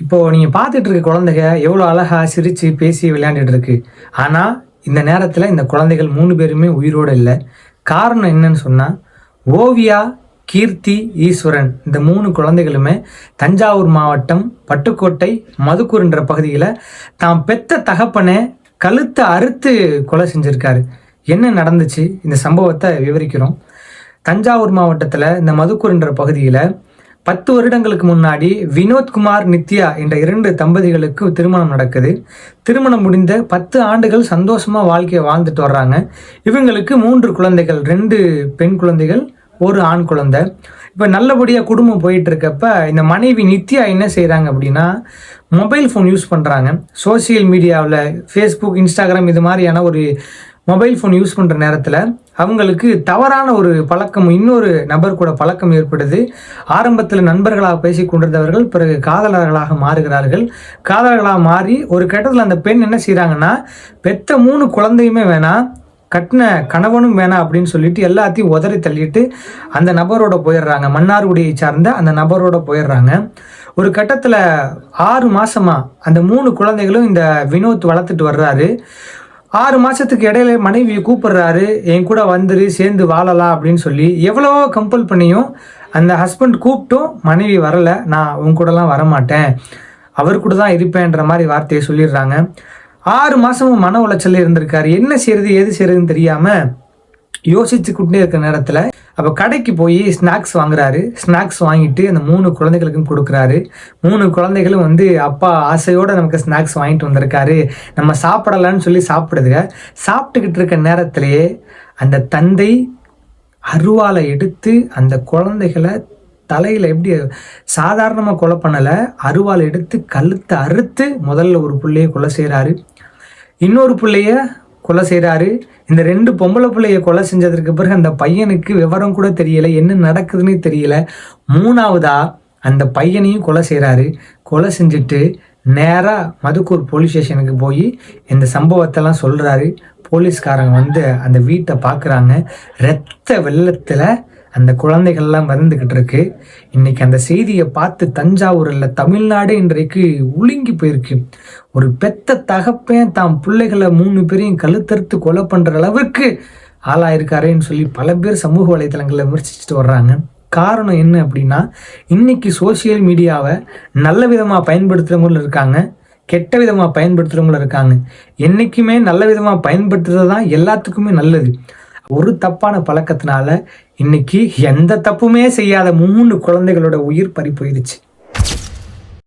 இப்போது நீங்கள் பார்த்துட்டு இருக்க குழந்தைங்க எவ்வளோ அழகாக சிரித்து பேசி விளையாண்டுட்டு இருக்கு. ஆனால் இந்த நேரத்தில் இந்த குழந்தைகள் மூணு பேருமே உயிரோடு இல்லை. காரணம் என்னன்னு சொன்னால் ஓவியா கீர்த்தி ஈஸ்வரன் இந்த மூணு குழந்தைகளுமே தஞ்சாவூர் மாவட்டம் பட்டுக்கோட்டை மதுக்கூர்ன்ற பகுதியில் தாம் பெத்த தகப்பனை கழுத்தை அறுத்து கொலை செஞ்சுருக்காரு. என்ன நடந்துச்சு? இந்த சம்பவத்தை விவரிக்கிறோம். தஞ்சாவூர் மாவட்டத்தில் இந்த மதுக்கூர்ன்ற பகுதியில் பத்து வருடங்களுக்கு முன்னாடி வினோத்குமார் நித்யா என்ற இரண்டு தம்பதிகளுக்கு திருமணம் நடக்குது. திருமணம் முடிந்த பத்து ஆண்டுகள் சந்தோஷமாக வாழ்க்கையை வாழ்ந்துட்டு வர்றாங்க. இவங்களுக்கு மூன்று குழந்தைகள் ரெண்டு பெண் குழந்தைகள் ஒரு ஆண் குழந்தை. இப்போ நல்லபடியாக குடும்பம் போயிட்டு இருக்கப்ப இந்த மனைவி நித்யா என்ன செய்கிறாங்க அப்படின்னா மொபைல் ஃபோன் யூஸ் பண்ணுறாங்க சோஷியல் மீடியாவில் ஃபேஸ்புக் இன்ஸ்டாகிராம் இது மாதிரியான ஒரு மொபைல் ஃபோன் யூஸ் பண்ணுற நேரத்தில் அவங்களுக்கு தவறான ஒரு பழக்கம் இன்னொரு நபர் கூட பழக்கம் ஏற்படுது. ஆரம்பத்தில் நண்பர்களாக பேசி கொண்டிருந்தவர்கள் பிறகு காதலர்களாக மாறுகிறார்கள். காதலர்களாக மாறி ஒரு கட்டத்தில் அந்த பெண் என்ன செய்கிறாங்கன்னா பெத்த மூணு குழந்தையுமே வேணாம் கட்டின கணவனும் வேணாம் அப்படின்னு சொல்லிட்டு எல்லாத்தையும் உதறி தள்ளிட்டு அந்த நபரோட போயிடுறாங்க. மன்னார்குடியை சார்ந்த அந்த நபரோட போயிடுறாங்க. ஒரு கட்டத்தில் ஆறு மாதமாக அந்த மூணு குழந்தைகளும் இந்த வினோத் வளர்த்துட்டு வர்றாரு. ஆறு மாதத்துக்கு இடையில மனைவியை கூப்பிடுறாரு என் கூட வந்துரு சேர்ந்து வாழலாம் அப்படின்னு சொல்லி எவ்வளவோ கம்பல் பண்ணியும் அந்த ஹஸ்பண்ட் கூப்பிட்டும் மனைவி வரலை நான் உன் கூடலாம் வரமாட்டேன். அவர் கூட தான் இருப்பேன்ற மாதிரி வார்த்தையை சொல்லிடுறாங்க. ஆறு மாதமும் மன உளைச்சலில் இருந்திருக்காரு. என்ன செய்யறது எது செய்யறதுன்னு தெரியாமல் யோசிச்சுக்கிட்டே இருக்க நேரத்தில் அப்போ கடைக்கு போய் ஸ்நாக்ஸ் வாங்குறாரு. ஸ்நாக்ஸ் வாங்கிட்டு அந்த மூணு குழந்தைகளுக்கும் கொடுக்குறாரு. மூணு குழந்தைகளும் வந்து அப்பா ஆசையோடு நமக்கு ஸ்நாக்ஸ் வாங்கிட்டு வந்திருக்காரு. நம்ம சாப்பிடலான்னு சொல்லி சாப்பிடுதுங்க. சாப்பிட்டுக்கிட்டு இருக்க நேரத்திலேயே அந்த தந்தை அருவாலை எடுத்து அந்த குழந்தைகளை தலையில் எப்படி சாதாரணமாக கொலை பண்ணலை அருவாள் எடுத்து கழுத்தை அறுத்து முதல்ல ஒரு பிள்ளையை கொலை செய்கிறாரு இன்னொரு பிள்ளைய கொலை செய்கிறாரு இந்த ரெண்டு பொம்பளை பிள்ளைய கொலை செஞ்சதற்கு பிறகு அந்த பையனுக்கு விவரம் கூட தெரியல என்ன நடக்குதுன்னு தெரியல. மூணாவதா அந்த பையனையும் கொலை செய்கிறாரு கொலை செஞ்சுட்டு நேராக மதுக்கூர் போலீஸ் ஸ்டேஷனுக்கு போய் இந்த சம்பவத்தெல்லாம் சொல்கிறாரு போலீஸ்காரங்க வந்து அந்த வீட்டை பார்க்குறாங்க. ரத்த வெள்ளத்தில் அந்த குழந்தைகள்லாம் மறந்துக்கிட்டு இருக்கு இன்னைக்கு அந்த செய்தியை பார்த்து தஞ்சாவூரில் தமிழ்நாடு இன்றைக்கு உலுங்கி போயிருக்கு. ஒரு பெத்த தகப்பேன் தாம் பிள்ளைகளை மூணு பேரையும் கழுத்தறுத்து கொலை பண்ணுற அளவுக்கு ஆளாயிருக்காரேன்னு சொல்லி பல பேர் சமூக வலைத்தளங்களில் விமர்சிச்சுட்டு வர்றாங்க. காரணம் என்ன அப்படின்னா இன்னைக்கு சோசியல் மீடியாவை நல்ல விதமாக பயன்படுத்துகிறவங்களும் இருக்காங்க கெட்ட விதமாக பயன்படுத்துகிறவங்களும் இருக்காங்க. என்றைக்குமே நல்ல விதமாக பயன்படுத்துறது தான் எல்லாத்துக்குமே நல்லது. ஒரு தப்பான பழக்கத்தினால இன்னைக்கு எந்த தப்புமே செய்யாத மூணு குழந்தைகளோட உயிர் பறி போயிடுச்சு.